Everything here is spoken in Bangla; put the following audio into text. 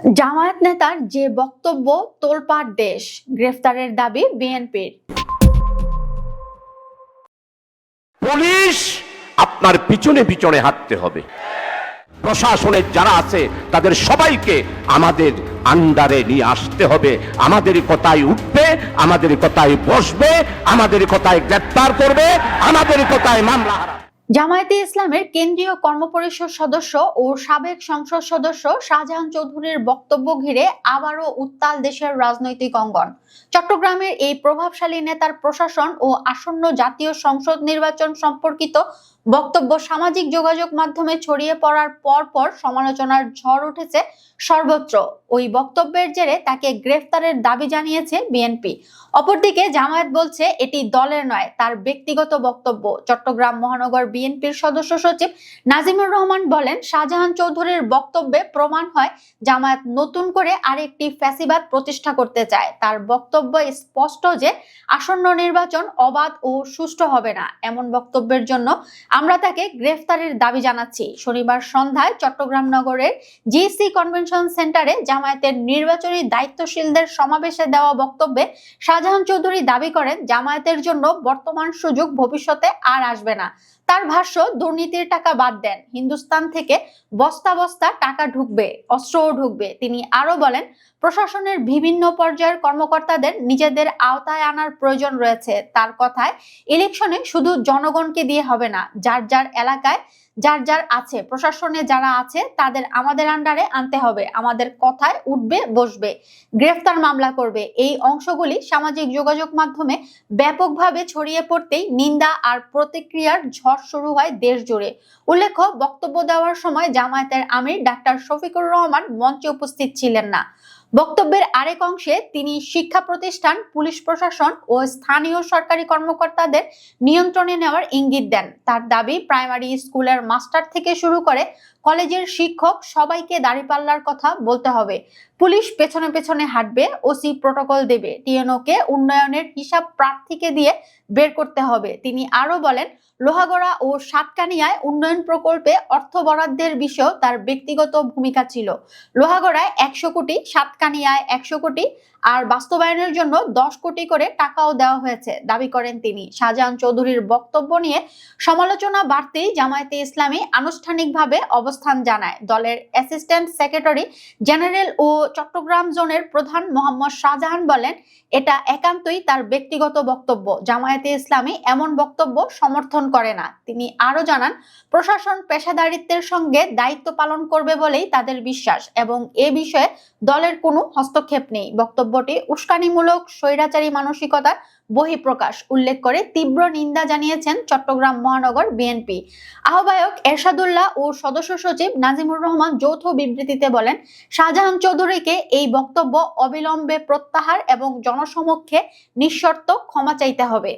জামায়াত নেতার যে বক্তব্য, তোলপাড় দেশ, গ্রেফতারের দাবি বিএনপির। পুলিশ আপনার পিছনে পিছনে হাঁটতে হবে। প্রশাসনের যারা আছে, তাদের সবাইকে আমাদের আন্ডারে নিয়ে আসতে হবে। আমাদের কথায় উঠবে, আমাদের কথায় বসবে, আমাদের কথায় গ্রেপ্তার করবে, আমাদের কথায় মামলা। জামায়াতে ইসলামের কেন্দ্রীয় কর্মপরিষদ সদস্য ও সাবেক সংসদ সদস্য শাহজাহান চৌধুরীর বক্তব্য ঘিরে আবারও উত্তাল দেশের রাজনৈতিক অঙ্গন। চট্টগ্রামের এই প্রভাবশালী নেতার প্রশাসন ও আসন্ন জাতীয় সংসদ নির্বাচন সম্পর্কিত বক্তব্য সামাজিক যোগাযোগ মাধ্যমে ছড়িয়ে পড়ার পর পর সমালোচনার ঝড় উঠেছে সর্বত্র। ওই বক্তব্যের জেরে তাকে গ্রেফতারের দাবি জানিয়েছে বিএনপি। অপরদিকে জামায়াত বলছে, এটি দলের নয়, তার ব্যক্তিগত বক্তব্য। চট্টগ্রাম মহানগর বিএনপির সদস্য সচিব নাজিমুর রহমান বলেন, শাহজাহান চৌধুরীর বক্তব্যে প্রমাণ হয়, জামায়াত নতুন করে আরেকটি ফ্যাসিবাদ প্রতিষ্ঠা করতে চায়। তার বক্তব্য স্পষ্ট যে, আসন্ন নির্বাচন অবাধ ও সুষ্ঠু হবে না। এমন বক্তব্যের জন্য আমরা তাকে গ্রেফতারের দাবি জানাচ্ছি। শনিবার সন্ধ্যায় চট্টগ্রাম নগরের জিসি কনভেনশন সেন্টারে জামায়াতের নির্বাচনী দায়িত্বশীলদের সমাবেশে দেওয়া বক্তব্যে শাহজাহান চৌধুরী দাবি করেন, জামায়াতের জন্য বর্তমান সুযোগ ভবিষ্যতে আর আসবে না। তার ভাষ্য, দুর্নীতির টাকা বাদ দেন। হিন্দুস্তান থেকে বস্তা বস্তা টাকা ঢুকবে, অস্ত্রও ঢুকবে। তিনি আরও বলেন, প্রশাসনের বিভিন্ন পর্যায়ের কর্মকর্তাদের নিজেদের আওতায় আনার প্রয়োজন রয়েছে। তার কথায়, ইলেকশনে শুধু জনগণকে দিয়ে হবে না, যার যার এলাকায় যার যার আছে, প্রশাসনে যারা আছে, তাদের আমাদের আন্ডারে আনতে হবে। আমাদের কথায় উঠবে, বসবে, গ্রেফতার মামলা করবে। এই অংশগুলি সামাজিক যোগাযোগ মাধ্যমে ব্যাপকভাবে ছড়িয়ে পড়তেই নিন্দা আর প্রতিক্রিয়ার ঝড় শুরু হয় দেশ জুড়ে। উল্লেখ্য, বক্তব্য দেওয়ার সময় জামায়াতের আমির ডাক্তার শফিকুর রহমান মঞ্চে উপস্থিত ছিলেন না। বক্তব্যের আরেক অংশে তিনি শিক্ষা প্রতিষ্ঠান, পুলিশ প্রশাসন ও স্থানীয় সরকারি কর্মকর্তাদের নিয়ন্ত্রণে নেওয়ার ইঙ্গিত দেন। তার দাবি, প্রাইমারি স্কুলের মাস্টার থেকে শুরু করে কলেজের শিক্ষক সবাইকে দাঁড়িপাল্লার কথা বলতে হবে। পুলিশ পেছনে পেছনে হাঁটবে, ওসি প্রটোকল দেবে টিএনও কে উন্নয়নের হিসাব প্রার্থীকে দিয়ে বের করতে হবে। তিনি আরও বলেন, লোহাগড়া ও সাতকানিয়ায় উন্নয়ন প্রকল্পে অর্থ বরাদ্দের বিষয়েও তার ব্যক্তিগত ভূমিকা ছিল। লোহাগড়ায় একশো কোটি সাতকানিয়ায় একশো কোটি আর বাস্তবায়নের জন্য দশ কোটি করে টাকাও দেওয়া হয়েছে। দাবি করেন তিনি। শাহজাহান চৌধুরীর বক্তব্য নিয়ে সমালোচনা বাড়তেই জামায়াতে ইসলামী আনুষ্ঠানিকভাবে অবস্থান জানায়। দলের অ্যাসিস্ট্যান্ট সেক্রেটারি জেনারেল ও চট্টগ্রাম জোনের প্রধান মোহাম্মদ শাহজাহান বলেন, এটা একান্তই তার ব্যক্তিগত বক্তব্য। জামায়াতে ইসলামী এমন বক্তব্য সমর্থন করে না। তিনি আরও জানান, প্রশাসন পেশাদারিত্বের সঙ্গে দায়িত্ব পালন করবে বলেই তাদের বিশ্বাস এবং এ বিষয়ে দলের কোনো হস্তক্ষেপ নেই। বক্তব্যটি উস্কানিমূলক স্বৈরাচারী মানসিকতার বহিঃপ্রকাশ উল্লেখ করে তীব্র নিন্দা জানিয়েছেন চট্টগ্রাম মহানগর বিএনপি। আহ্বায়ক এরশাদুল্লাহ ও সদস্য সচিব নাজিমুর রহমান যৌথ বিবৃতিতে বলেন, শাহজাহান চৌধুরীকে এই বক্তব্য অবিলম্বে প্রত্যাহার এবং জনসমক্ষে নিঃশর্ত ক্ষমা চাইতে হবে।